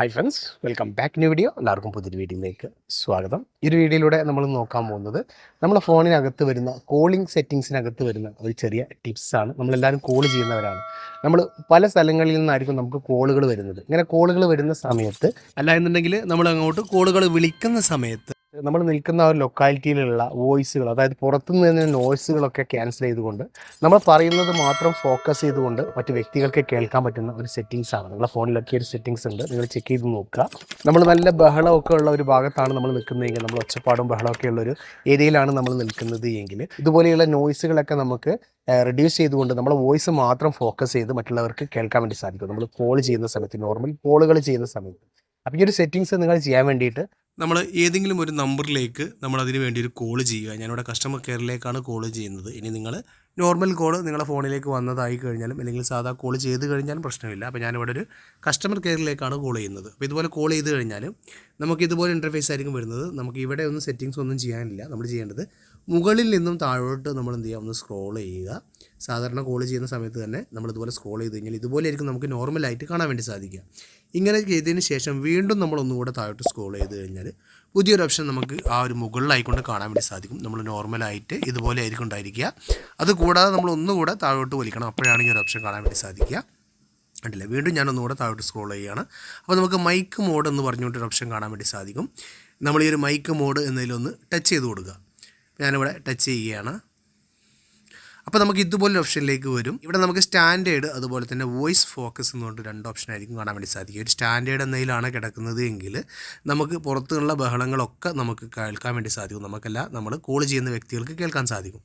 Hi friends welcome back new video എല്ലാവർക്കും പുതിയൊരു വീഡിയോയിലേക്ക് സ്വാഗതം. ഈ ഒരു വീഡിയോയിലൂടെ നമ്മൾ നോക്കാൻ പോകുന്നത് നമ്മുടെ ഫോണിനകത്ത് വരുന്ന കോളിംഗ് സെറ്റിങ്സിനകത്ത് വരുന്ന ഒരു ചെറിയ ടിപ്സാണ് നമ്മളെല്ലാവരും കോൾ ചെയ്യുന്നവരാണ്. നമ്മൾ പല സ്ഥലങ്ങളിൽ നിന്നായിരിക്കും നമുക്ക് കോളുകൾ വരുന്നത്. ഇങ്ങനെ കോളുകൾ വരുന്ന സമയത്ത് അല്ല എന്നുണ്ടെങ്കിൽ നമ്മൾ അങ്ങോട്ട് കോളുകൾ വിളിക്കുന്ന സമയത്ത് നമ്മൾ നിൽക്കുന്ന ഒരു ലൊക്കാലിറ്റിയിലുള്ള വോയിസുകൾ അതായത് പുറത്തുനിന്ന് തന്നെ നോയ്സുകളൊക്കെ ക്യാൻസൽ ചെയ്തുകൊണ്ട് നമ്മൾ പറയുന്നത് മാത്രം ഫോക്കസ് ചെയ്തുകൊണ്ട് മറ്റു വ്യക്തികൾക്ക് കേൾക്കാൻ പറ്റുന്ന ഒരു സെറ്റിങ്സ് ആണ്. നിങ്ങളുടെ ഫോണിലൊക്കെ ഒരു സെറ്റിങ്സ് ഉണ്ട്. നിങ്ങൾ ചെക്ക് ചെയ്ത് നോക്കുക. നമ്മൾ നല്ല ബഹളമൊക്കെ ഉള്ള ഒരു ഭാഗത്താണ് നമ്മൾ നിൽക്കുന്നതെങ്കിൽ നമ്മൾ ഒച്ചപ്പാടും ബഹളമൊക്കെ ഉള്ള ഒരു ഏരിയയിലാണ് നമ്മൾ നിൽക്കുന്നത് എങ്കിൽ ഇതുപോലെയുള്ള നോയ്സുകളൊക്കെ നമുക്ക് റെഡ്യൂസ് ചെയ്തുകൊണ്ട് നമ്മൾ വോയിസ് മാത്രം ഫോക്കസ് ചെയ്ത് മറ്റുള്ളവർക്ക് കേൾക്കാൻ വേണ്ടി സാധിക്കും. നമ്മൾ കോൾ ചെയ്യുന്ന സമയത്ത് നോർമൽ കോളുകൾ ചെയ്യുന്ന സമയത്ത്. അപ്പോൾ ഈ ഒരു സെറ്റിങ്സ് നിങ്ങൾ ചെയ്യാൻ വേണ്ടിയിട്ട് നമ്മൾ ഏതെങ്കിലും ഒരു നമ്പറിലേക്ക് നമ്മൾ അതിന് വേണ്ടി ഒരു കോൾ ചെയ്യുക. ഞാനിവിടെ കസ്റ്റമർ കെയറിലേക്കാണ് കോൾ ചെയ്യുന്നത്. ഇനി നിങ്ങൾ നോർമൽ കോൾ നിങ്ങളുടെ ഫോണിലേക്ക് വന്നതായി കഴിഞ്ഞാലും അല്ലെങ്കിൽ സാധാ കോൾ ചെയ്ത് കഴിഞ്ഞാലും പ്രശ്നമില്ല. അപ്പോൾ ഞാനിവിടെ ഒരു കസ്റ്റമർ കെയറിലേക്കാണ് കോൾ ചെയ്യുന്നത്. അപ്പോൾ ഇതുപോലെ കോൾ ചെയ്ത് കഴിഞ്ഞാൽ നമുക്ക് ഇതുപോലെ ഇന്റർഫേസ് ആയിരിക്കും വരുന്നത്. നമുക്ക് ഇവിടെ ഒന്നും സെറ്റിങ്സ് ഒന്നും ചെയ്യാനില്ല. നമ്മൾ ചെയ്യേണ്ടത് മുകളിൽ നിന്നും താഴോട്ട് നമ്മൾ എന്ത് ചെയ്യുക ഒന്ന് സ്ക്രോൾ ചെയ്യുക. സാധാരണ കോൾ ചെയ്യുന്ന സമയത്ത് തന്നെ നമ്മൾ ഇതുപോലെ സ്ക്രോൾ ചെയ്ത് കഴിഞ്ഞാൽ ഇതുപോലെ ആയിരിക്കും നമുക്ക് നോർമലായിട്ട് കാണാൻ വേണ്ടി സാധിക്കുക. ഇങ്ങനെ ചെയ്തതിന് ശേഷം വീണ്ടും നമ്മൾ ഒന്നുകൂടെ താഴോട്ട് സ്ക്രോൾ ചെയ്ത് കഴിഞ്ഞാൽ പുതിയൊരു ഓപ്ഷൻ നമുക്ക് ആ ഒരു മുകളിലായിക്കൊണ്ട് കാണാൻ വേണ്ടി സാധിക്കും. നമ്മൾ നോർമലായിട്ട് ഇതുപോലെ ആയിരിക്കും ഉണ്ടായിരിക്കുക. അത് കൂടാതെ നമ്മൾ ഒന്നുകൂടെ താഴോട്ട് വലിക്കണം. അപ്പോഴാണ് ഈ ഒരു ഓപ്ഷൻ കാണാൻ വേണ്ടി സാധിക്കുക. കണ്ടില്ലേ? വീണ്ടും ഞാൻ ഒന്നുകൂടെ താഴോട്ട് സ്ക്രോൾ ചെയ്യുകയാണ്. അപ്പോൾ നമുക്ക് മൈക്ക് മോഡ് എന്ന് പറഞ്ഞുകൊണ്ടൊരു ഓപ്ഷൻ കാണാൻ വേണ്ടി സാധിക്കും. നമ്മൾ ഈ ഒരു മൈക്ക് മോഡ് എന്നതിലൊന്ന് ടച്ച് ചെയ്ത് കൊടുക്കുക. ഞാനിവിടെ ടച്ച് ചെയ്യുകയാണ്. അപ്പോൾ നമുക്ക് ഇതുപോലെ ഓപ്ഷനിലേക്ക് വരും. ഇവിടെ നമുക്ക് സ്റ്റാൻഡേർഡ് അതുപോലെ തന്നെ വോയിസ് ഫോക്കസ് എന്ന് പറഞ്ഞിട്ട് രണ്ട് ഓപ്ഷൻ ആയിരിക്കും കാണാൻ വേണ്ടി സാധിക്കും. ഒരു സ്റ്റാൻഡേർഡ് എന്നതിലാണ് കിടക്കുന്നത് എങ്കിൽ നമുക്ക് പുറത്തുള്ള ബഹളങ്ങളൊക്കെ നമുക്ക് കേൾക്കാൻ വേണ്ടി സാധിക്കും. നമുക്കല്ല നമ്മൾ കോൾ ചെയ്യുന്ന വ്യക്തികൾക്ക് കേൾക്കാൻ സാധിക്കും.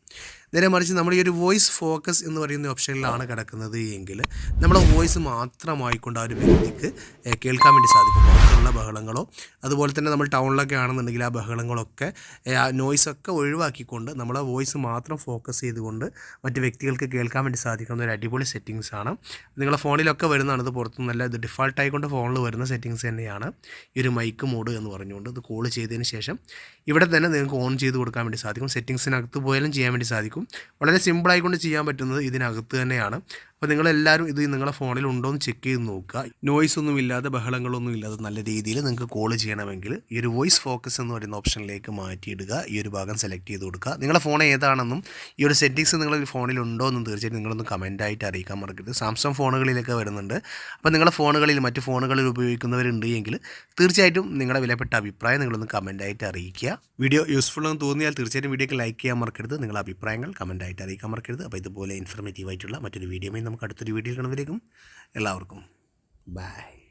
നേരെ മറിച്ച് നമ്മൾ ഈ ഒരു വോയിസ് ഫോക്കസ് എന്ന് പറയുന്ന ഓപ്ഷനിലാണ് കിടക്കുന്നത് എങ്കിൽ നമ്മുടെ വോയിസ് മാത്രമായിക്കൊണ്ട് ആ ഒരു വ്യക്തിക്ക് കേൾക്കാൻ വേണ്ടി സാധിക്കും. പുറത്തുള്ള ബഹളങ്ങളോ അതുപോലെ തന്നെ നമ്മൾ ടൗണിലൊക്കെ ആണെന്നുണ്ടെങ്കിൽ ആ ബഹളങ്ങളൊക്കെ നോയ്സൊക്കെ ഒഴിവാക്കിക്കൊണ്ട് നമ്മളെ വോയിസ് മാത്രം ഫോക്കസ് ചെയ്തുകൊണ്ട് മറ്റ് വ്യക്തികൾക്ക് കേൾക്കാൻ വേണ്ടി സാധിക്കുന്ന ഒരു അടിപൊളി സെറ്റിങ്സ് ആണ്. നിങ്ങളുടെ ഫോണിലൊക്കെ വരുന്നതാണ്. ഇത് പുറത്തുനിന്നല്ല ഇത് ഡിഫോൾട്ട് ആയിക്കൊണ്ട് ഫോണിൽ വരുന്ന സെറ്റിങ്സ് തന്നെയാണ്. ഈ ഒരു മൈക്ക് മോഡ് എന്ന് പറഞ്ഞുകൊണ്ട് ഇത് കോൾ ചെയ്തതിന് ശേഷം ഇവിടെ തന്നെ നിങ്ങൾക്ക് ഓൺ ചെയ്ത് കൊടുക്കാൻ വേണ്ടി സാധിക്കും. സെറ്റിങ്സിനകത്ത് പോയാലും ചെയ്യാൻ വേണ്ടി സാധിക്കും. വളരെ സിമ്പിളായിക്കൊണ്ട് ചെയ്യാൻ പറ്റുന്നത് ഇതിനകത്ത് തന്നെയാണ്. അപ്പോൾ നിങ്ങളെല്ലാവരും ഇത് നിങ്ങളുടെ ഫോണിൽ ഉണ്ടോ എന്ന് ചെക്ക് ചെയ്ത് നോക്കുക. നോയ്സ് ഒന്നും ഇല്ലാതെ ബഹളങ്ങളൊന്നും ഇല്ലാതെ നല്ല രീതിയിൽ നിങ്ങൾക്ക് കോൾ ചെയ്യണമെങ്കിൽ ഈ ഒരു വോയിസ് ഫോക്കസ് എന്ന് പറയുന്ന ഓപ്ഷനിലേക്ക് മാറ്റിയിടുക. ഈ ഒരു ഭാഗം സെലക്ട് ചെയ്ത് കൊടുക്കുക. നിങ്ങളുടെ ഫോൺ ഏതാണെന്നും ഈ ഒരു സെറ്റിങ്സ് നിങ്ങളുടെ ഫോണിൽ ഉണ്ടോ എന്നും തീർച്ചയായിട്ടും നിങ്ങളൊന്ന് കമന്റായിട്ട് അറിയിക്കാൻ മറക്കരുത്. സാംസങ് ഫോണുകളിലൊക്കെ വരുന്നുണ്ട്. അപ്പോൾ നിങ്ങളുടെ ഫോണുകളിൽ മറ്റ് ഫോണുകളിൽ ഉപയോഗിക്കുന്നവരുണ്ട് എങ്കിൽ തീർച്ചയായിട്ടും നിങ്ങളുടെ വിലപ്പെട്ട അഭിപ്രായം നിങ്ങളൊന്ന് കമന്റായിട്ട് അറിയിക്കുക. വീഡിയോ യൂസ്ഫുൾ എന്ന് തോന്നിയാൽ തീർച്ചയായിട്ടും വീഡിയോക്ക് ലൈക്ക് ചെയ്യാൻ മറക്കരുത്. നിങ്ങളുടെ അഭിപ്രായങ്ങൾ കമന്റായിട്ട് അറിയിക്കാൻ മറക്കരുത്. അപ്പോൾ ഇതുപോലെ ഇൻഫർമേറ്റീവ് ആയിട്ടുള്ള മറ്റൊരു വീഡിയോയും നമുക്ക് അടുത്തൊരു വീഡിയോയിൽ കാണുമ്പോഴേക്കും എല്ലാവർക്കും ബൈ.